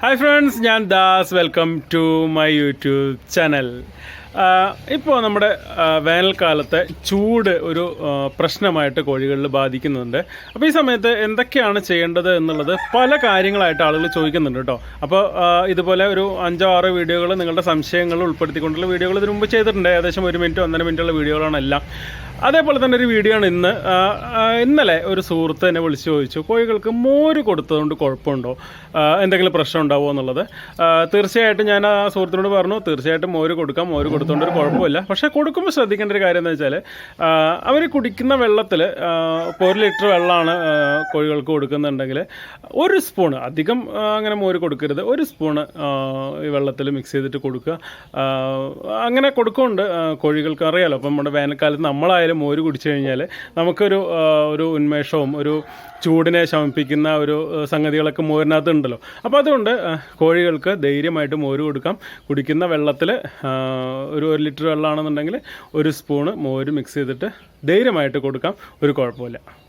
Hi friends ഞാൻ Das. Welcome to my YouTube channel ഇപ്പോൾ നമ്മുടെ വേനൽക്കാലത്തെ ചൂട് ഒരു പ്രശ്നമായിട്ട് കോഴികളിൽ ബാധിക്കുന്നുണ്ട്. അപ്പോൾ ഈ സമയത്ത് എന്തൊക്കെയാണ് ചെയ്യേണ്ടത് എന്നുള്ളത് പല കാര്യങ്ങളായിട്ട് ആളുകൾ ചോദിക്കുന്നുണ്ട് കേട്ടോ. അപ്പോൾ ഇതുപോലെ ഒരു അഞ്ചോ ആറോ വീഡിയോകൾ നിങ്ങളുടെ സംശയങ്ങൾ ഉൾപ്പെടുത്തിക്കൊണ്ടുള്ള വീഡിയോകൾ ഇതിനു മുമ്പ് ചെയ്തിട്ടുണ്ട്. ഏകദേശം ഒരു മിനിറ്റ് ഒന്നര മിനിറ്റുള്ള വീഡിയോകളാണ് എല്ലാം. അതേപോലെ തന്നെ ഒരു വീഡിയോ ആണ് ഇന്ന് ഇന്നലെ ഒരു സുഹൃത്ത് എന്നെ വിളിച്ച് ചോദിച്ചു കോഴികൾക്ക് മോര് കൊടുത്തതുകൊണ്ട് കുഴപ്പമുണ്ടോ? എന്തെങ്കിലും പ്രശ്നം ഉണ്ടാവുമോ എന്നുള്ളത്. തീർച്ചയായിട്ടും ഞാൻ ആ സുഹൃത്തിനോട് പറഞ്ഞു തീർച്ചയായിട്ടും മോര് കൊടുക്കാം മോര് കൊടുത്തുകൊണ്ട് ഒരു കുഴപ്പമില്ല. പക്ഷേ കൊടുക്കുമ്പോൾ ശ്രദ്ധിക്കേണ്ട ഒരു കാര്യം എന്ന് വെച്ചാൽ അവർ കുടിക്കുന്ന വെള്ളത്തിൽ ഇപ്പോൾ ഒരു ലിറ്റർ വെള്ളമാണ് കോഴികൾക്ക് കൊടുക്കുന്നുണ്ടെങ്കിൽ ഒരു സ്പൂൺ അധികം അങ്ങനെ മോര് കൊടുക്കരുത്. ഒരു സ്പൂണ് ഈ വെള്ളത്തിൽ മിക്സ് ചെയ്തിട്ട് കൊടുക്കുക. അങ്ങനെ കൊടുക്കുന്നുണ്ട് കോഴികൾക്ക് അറിയാലോ. അപ്പം നമ്മുടെ വേനൽക്കാലത്ത് നമ്മളായാലും മോര് കുടിച്ചു കഴിഞ്ഞാൽ നമുക്കൊരു ഒരു ഉന്മേഷവും ഒരു ചൂടിനെ ശമിപ്പിക്കുന്ന ഒരു സംഗതികളൊക്കെ മോരിനകത്ത് ഉണ്ടല്ലോ അപ്പോൾ അതുകൊണ്ട് കോഴികൾക്ക് ധൈര്യമായിട്ട് മോര് കൊടുക്കാം. കുടിക്കുന്ന വെള്ളത്തിൽ ഒരു ഒരു ലിറ്റർ വെള്ളമാണെന്നുണ്ടെങ്കിൽ ഒരു സ്പൂണ് മോര് മിക്സ് ചെയ്തിട്ട് ധൈര്യമായിട്ട് കൊടുക്കാം. ഒരു കുഴപ്പമില്ല